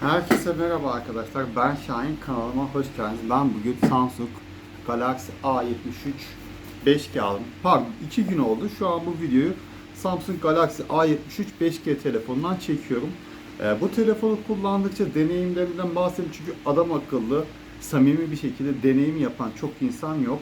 Herkese merhaba arkadaşlar. Ben Şahin kanalıma hoş geldiniz. Ben bugün Samsung Galaxy A73 5G aldım. Pardon 2 gün oldu. Şu an bu videoyu Samsung Galaxy A73 5G telefonundan çekiyorum. Ee, bu telefonu kullandıkça deneyimlerinden bahsedeyim çünkü adam akıllı, samimi bir şekilde deneyim yapan çok insan yok.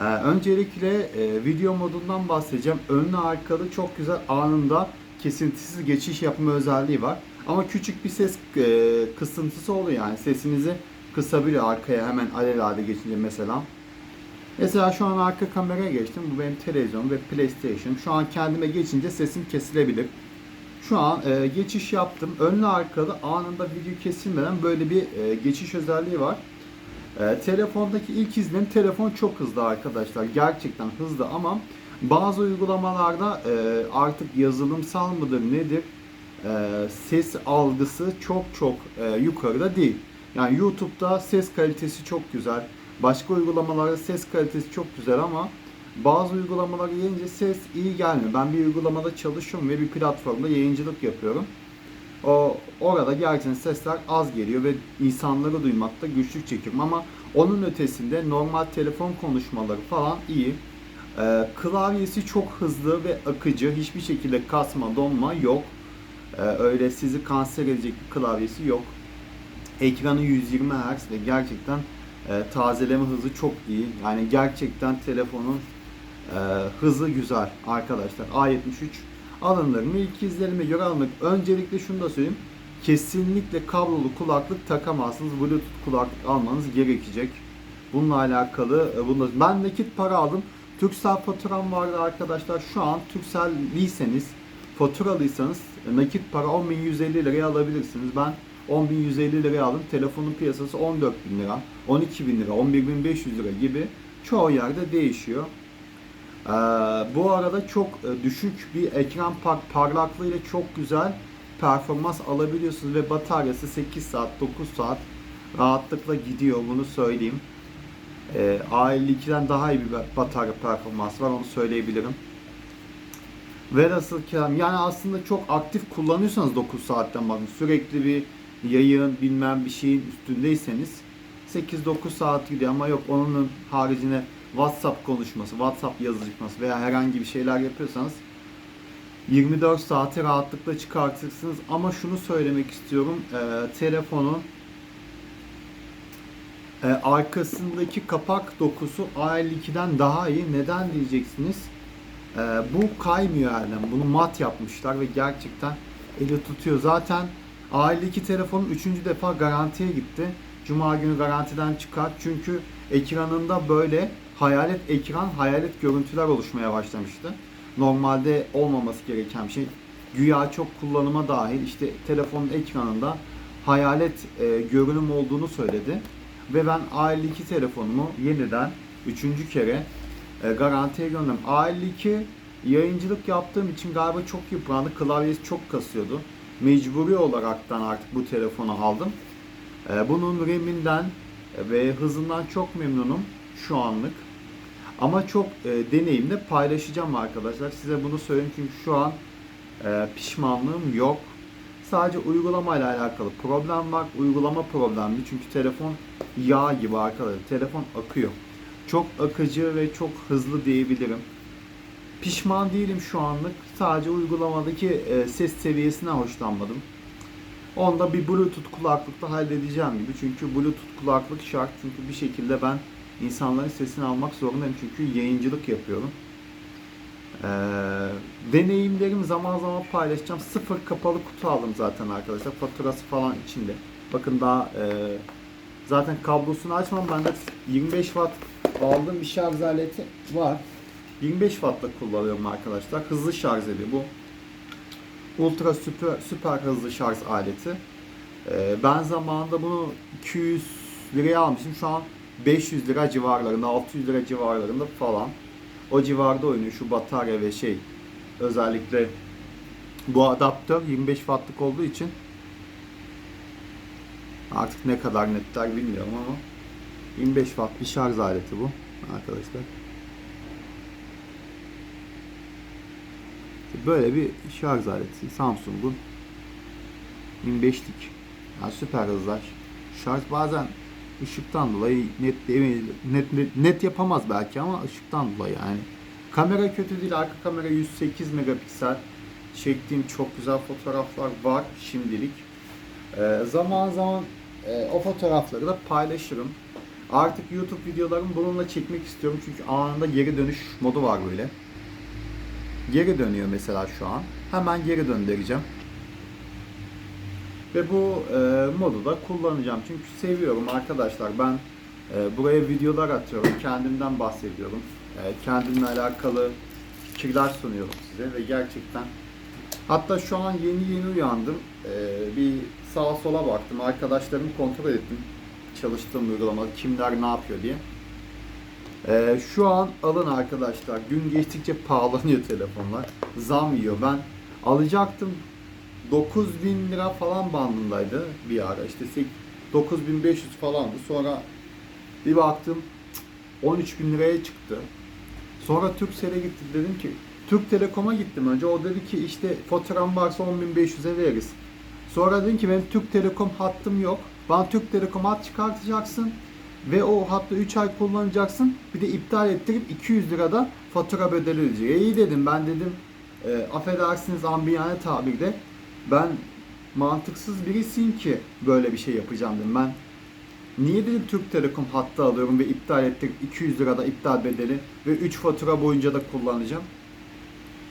Ee, öncelikle e, video modundan bahsedeceğim. Önlü arkalı çok güzel anında kesintisiz geçiş yapma özelliği var. Ama küçük bir ses e, kısıntısı oluyor yani sesinizi kısabiliyor arkaya hemen alelade geçince mesela. Mesela şu an arka kameraya geçtim. Bu benim televizyon ve PlayStation. Şu an kendime geçince sesim kesilebilir. Şu an e, geçiş yaptım. Önlü arkalı anında video kesilmeden böyle bir e, geçiş özelliği var. E, telefondaki ilk izlenim telefon çok hızlı arkadaşlar. Gerçekten hızlı ama bazı uygulamalarda e, artık yazılımsal mıdır nedir e, ses algısı çok çok e, yukarıda değil. Yani YouTube'da ses kalitesi çok güzel. Başka uygulamalarda ses kalitesi çok güzel ama bazı uygulamalara gelince ses iyi gelmiyor. Ben bir uygulamada çalışıyorum ve bir platformda yayıncılık yapıyorum. O orada gerçekten sesler az geliyor ve insanları duymakta güçlük çekiyorum ama onun ötesinde normal telefon konuşmaları falan iyi. Ee, klavyesi çok hızlı ve akıcı. Hiçbir şekilde kasma, donma yok. Ee, öyle sizi kanser edecek bir klavyesi yok. Ekranı 120 Hz ve gerçekten e, tazeleme hızı çok iyi. Yani gerçekten telefonun e, hızı güzel arkadaşlar. A73 alınır mı? İlk izlenime göre alınır. Öncelikle şunu da söyleyeyim. Kesinlikle kablolu kulaklık takamazsınız. Bluetooth kulaklık almanız gerekecek. Bununla alakalı e, bunu ben nakit para aldım. Turkcell faturam vardı arkadaşlar. Şu an Turkcell'liyseniz faturalıysanız e, nakit para 10.150 liraya alabilirsiniz. Ben 10.150 liraya aldım. Telefonun piyasası 14.000 lira, 12.000 lira, 11.500 lira gibi çoğu yerde değişiyor. Ee, bu arada çok e, düşük bir ekran par parlaklığı ile çok güzel performans alabiliyorsunuz ve bataryası 8 saat 9 saat rahatlıkla gidiyor bunu söyleyeyim. Ee, A52'den daha iyi bir batarya performansı var onu söyleyebilirim. Velhasıl kelam yani aslında çok aktif kullanıyorsanız 9 saatten bakın sürekli bir yayın bilmem bir şeyin üstündeyseniz 8-9 saat gidiyor ama yok onun haricinde WhatsApp konuşması, WhatsApp yazışması veya herhangi bir şeyler yapıyorsanız 24 saati rahatlıkla çıkartırsınız. Ama şunu söylemek istiyorum. E, telefonun e, arkasındaki kapak dokusu A52'den daha iyi. Neden diyeceksiniz? E, bu kaymıyor elden. Bunu mat yapmışlar ve gerçekten eli tutuyor. Zaten A52 telefonun 3. defa garantiye gitti. Cuma günü garantiden çıkar. Çünkü ekranında böyle hayalet ekran, hayalet görüntüler oluşmaya başlamıştı. Normalde olmaması gereken bir şey. Güya çok kullanıma dahil işte telefonun ekranında hayalet e, görünüm olduğunu söyledi. Ve ben A52 telefonumu yeniden üçüncü kere e, garantiye gönderdim. A52 yayıncılık yaptığım için galiba çok yıprandı. Klavyesi çok kasıyordu. Mecburi olaraktan artık bu telefonu aldım. E, bunun RAM'inden ve hızından çok memnunum şu anlık. Ama çok e, deneyimle paylaşacağım arkadaşlar. Size bunu söyleyeyim çünkü şu an e, pişmanlığım yok. Sadece uygulamayla alakalı problem var. Uygulama problemli çünkü telefon yağ gibi arkadaşlar. Telefon akıyor. Çok akıcı ve çok hızlı diyebilirim. Pişman değilim şu anlık. Sadece uygulamadaki e, ses seviyesinden hoşlanmadım. Onda bir Bluetooth kulaklıkla halledeceğim gibi. Çünkü Bluetooth kulaklık şart. Çünkü bir şekilde ben insanların sesini almak zorundayım. Çünkü yayıncılık yapıyorum. Ee, deneyimlerimi zaman zaman paylaşacağım. Sıfır kapalı kutu aldım zaten arkadaşlar. Faturası falan içinde. Bakın daha e, zaten kablosunu açmam. Bende 25 watt aldığım bir şarj aleti var. 25 wattla kullanıyorum arkadaşlar. Hızlı şarj ediyor bu. Ultra süper, süper hızlı şarj aleti. Ee, ben zamanında bunu 200 liraya almışım. Şu an 500 lira civarlarında, 600 lira civarlarında falan. O civarda oynuyor şu batarya ve şey. Özellikle bu adaptör 25 wattlık olduğu için artık ne kadar netler bilmiyorum ama 25 watt bir şarj aleti bu arkadaşlar. Böyle bir şarj aleti Samsung'un 25'lik Yani süper hızlar. Şarj bazen ışıktan dolayı net net net, net yapamaz belki ama ışıktan dolayı yani. Kamera kötü değil. Arka kamera 108 megapiksel. Çektiğim çok güzel fotoğraflar var şimdilik. Ee, zaman zaman e, o fotoğrafları da paylaşırım. Artık YouTube videolarımı bununla çekmek istiyorum çünkü anında geri dönüş modu var böyle. Geri dönüyor mesela şu an. Hemen geri döndüreceğim. Ve bu e, modu da kullanacağım. Çünkü seviyorum arkadaşlar. Ben e, buraya videolar atıyorum. Kendimden bahsediyorum. E, kendimle alakalı fikirler sunuyorum size ve gerçekten hatta şu an yeni yeni uyandım. E, bir sağa sola baktım. Arkadaşlarımı kontrol ettim. Çalıştığım uygulamada kimler ne yapıyor diye. E, şu an alın arkadaşlar. Gün geçtikçe pahalanıyor telefonlar. Zam yiyor. Ben alacaktım 9000 lira falan bandındaydı bir ara işte sek- 9500 falandı sonra bir baktım 13 bin liraya çıktı. Sonra Turkcell'e gittim dedim ki Türk Telekom'a gittim önce o dedi ki işte faturam varsa 10.500'e veririz. Sonra dedim ki benim Türk Telekom hattım yok. Bana Türk Telekom hat çıkartacaksın ve o hattı 3 ay kullanacaksın. Bir de iptal ettirip 200 lirada fatura bedeli ödeyecek. E iyi dedim ben dedim e, affedersiniz ambiyane tabirde ben mantıksız birisiyim ki böyle bir şey yapacağım dedim. Ben niye dedim Türk Telekom hattı alıyorum ve iptal ettirip 200 lirada iptal bedeli ve 3 fatura boyunca da kullanacağım.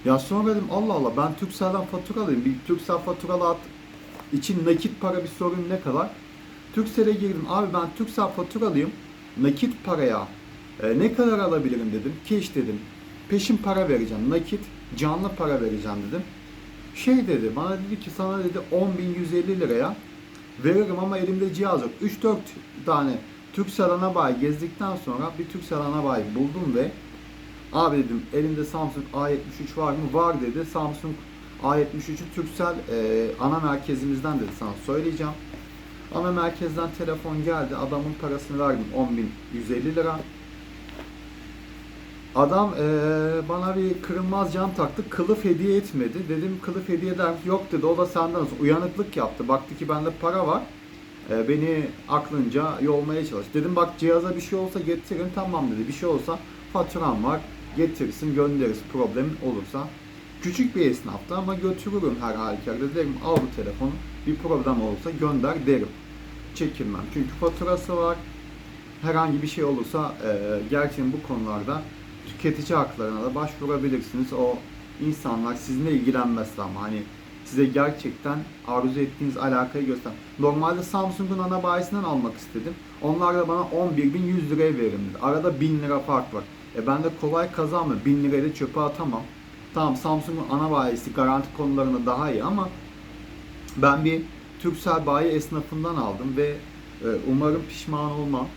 Ya sonra dedim Allah Allah ben Turkcell'den fatura alayım. Bir Turkcell faturalı hat için nakit para bir sorun ne kadar? Turkcell'e girdim. Abi ben Turkcell faturalıyım. Nakit paraya e, ne kadar alabilirim dedim. Cash dedim. Peşin para vereceğim. Nakit canlı para vereceğim dedim. Şey dedi bana dedi ki sana dedi 10.150 liraya veririm ama elimde cihaz yok. 3-4 tane Turkcell Anabayi gezdikten sonra bir Turkcell Anabayi buldum ve abi dedim elimde Samsung A73 var mı? Var dedi. Samsung A73'ü Turkcell e, ana merkezimizden dedi sana söyleyeceğim. Ana merkezden telefon geldi. Adamın parasını verdim 10.150 lira. Adam eee, bana bir kırılmaz cam taktı. Kılıf hediye etmedi. Dedim kılıf hediye eder? Yok dedi. O da senden olsun. Uyanıklık yaptı. Baktı ki bende para var. Eee, beni aklınca yolmaya çalış. Dedim bak cihaza bir şey olsa getirin. Tamam dedi. Bir şey olsa faturam var. Getirsin göndeririz problem olursa. Küçük bir esnaftı ama götürürüm her halükarda. Derim al bu telefonu. Bir problem olursa gönder derim. Çekilmem. Çünkü faturası var. Herhangi bir şey olursa eee gerçekten bu konularda tüketici haklarına da başvurabilirsiniz. O insanlar sizinle ilgilenmezse ama hani size gerçekten arzu ettiğiniz alakayı göster. Normalde Samsung'un ana bayisinden almak istedim. Onlar da bana 11.100 liraya verin dedi. Arada 1000 lira fark var. E ben de kolay kazanma. 1000 lirayı da çöpe atamam. Tamam Samsung'un ana bayisi garanti konularında daha iyi ama ben bir Turkcell bayi esnafından aldım ve e, umarım pişman olmam.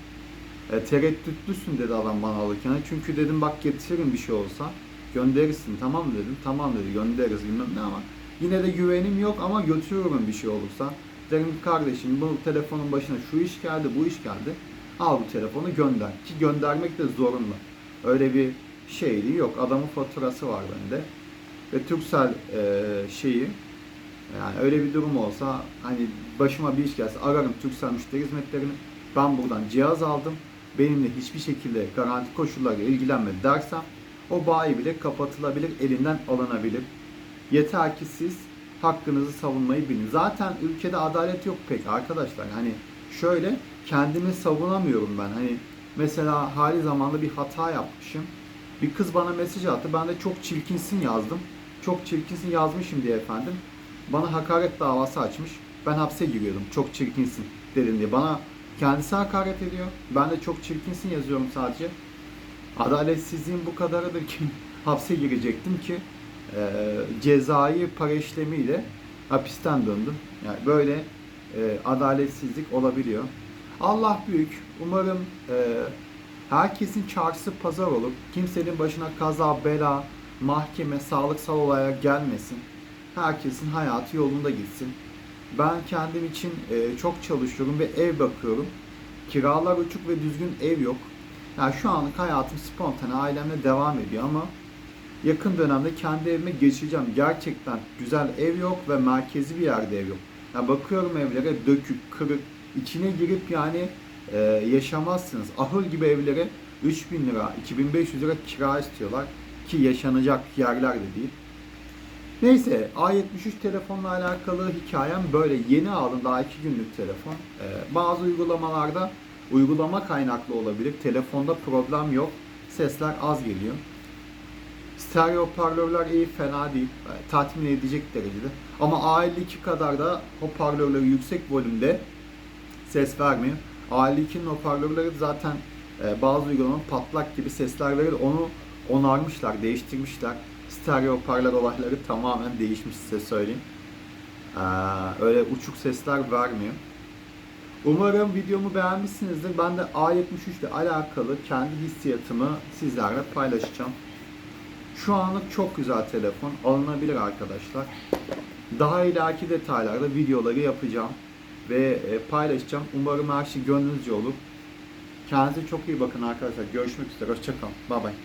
E, tereddütlüsün dedi adam bana alırken. Çünkü dedim bak getiririm bir şey olsa. Gönderirsin tamam dedim. Tamam dedi göndeririz bilmem ne ama yine de güvenim yok ama götürürüm bir şey olursa. Derim kardeşim bu telefonun başına şu iş geldi bu iş geldi. Al bu telefonu gönder. Ki göndermek de zorunda. Öyle bir şeyliği yok. Adamın faturası var bende. Ve Turkcell e, şeyi yani öyle bir durum olsa hani başıma bir iş gelse ararım Turkcell müşteri hizmetlerini. Ben buradan cihaz aldım. Benimle hiçbir şekilde garanti koşullarıyla ilgilenmedi dersem o bayi bile kapatılabilir, elinden alınabilir. Yeter ki siz hakkınızı savunmayı bilin. Zaten ülkede adalet yok pek arkadaşlar. Hani şöyle kendimi savunamıyorum ben. Hani mesela hali zamanda bir hata yapmışım. Bir kız bana mesaj attı. Ben de çok çirkinsin yazdım. Çok çirkinsin yazmışım diye efendim. Bana hakaret davası açmış. Ben hapse giriyordum. Çok çirkinsin dedim diye. Bana kendisi hakaret ediyor. Ben de çok çirkinsin yazıyorum sadece. Adaletsizliğin bu kadarıdır ki hapse girecektim ki e, cezai para işlemiyle hapisten döndüm. Yani böyle e, adaletsizlik olabiliyor. Allah büyük. Umarım e, herkesin çarşısı pazar olur. Kimsenin başına kaza, bela, mahkeme, sağlıksal olaya gelmesin. Herkesin hayatı yolunda gitsin. Ben kendim için e, çok çalışıyorum ve ev bakıyorum. Kiralar uçuk ve düzgün ev yok. Yani şu anlık hayatım spontane ailemle devam ediyor ama yakın dönemde kendi evime geçeceğim. Gerçekten güzel ev yok ve merkezi bir yerde ev yok. Ya bakıyorum evlere dökük, kırık, içine girip yani e, yaşamazsınız. Ahır gibi evlere 3000 lira, 2500 lira kira istiyorlar ki yaşanacak yerler de değil. Neyse A73 telefonla alakalı hikayem böyle. Yeni aldım daha 2 günlük telefon. Ee, bazı uygulamalarda uygulama kaynaklı olabilir. Telefonda problem yok. Sesler az geliyor. Stereo hoparlörler iyi fena değil. Ee, tatmin edecek derecede. Ama A52 kadar da hoparlörleri yüksek volümde ses vermiyor. A52'nin hoparlörleri zaten e, bazı uygulamalar patlak gibi sesler verir. Onu onarmışlar, değiştirmişler. Stereo hoparlör olayları tamamen değişmiş size söyleyeyim. Ee, öyle uçuk sesler vermiyor. Umarım videomu beğenmişsinizdir. Ben de A73 ile alakalı kendi hissiyatımı sizlerle paylaşacağım. Şu anlık çok güzel telefon. Alınabilir arkadaşlar. Daha ileriki detaylarda videoları yapacağım ve e, paylaşacağım. Umarım her şey gönlünüzce olur. Kendinize çok iyi bakın arkadaşlar. Görüşmek üzere. Hoşçakalın. Bye bye.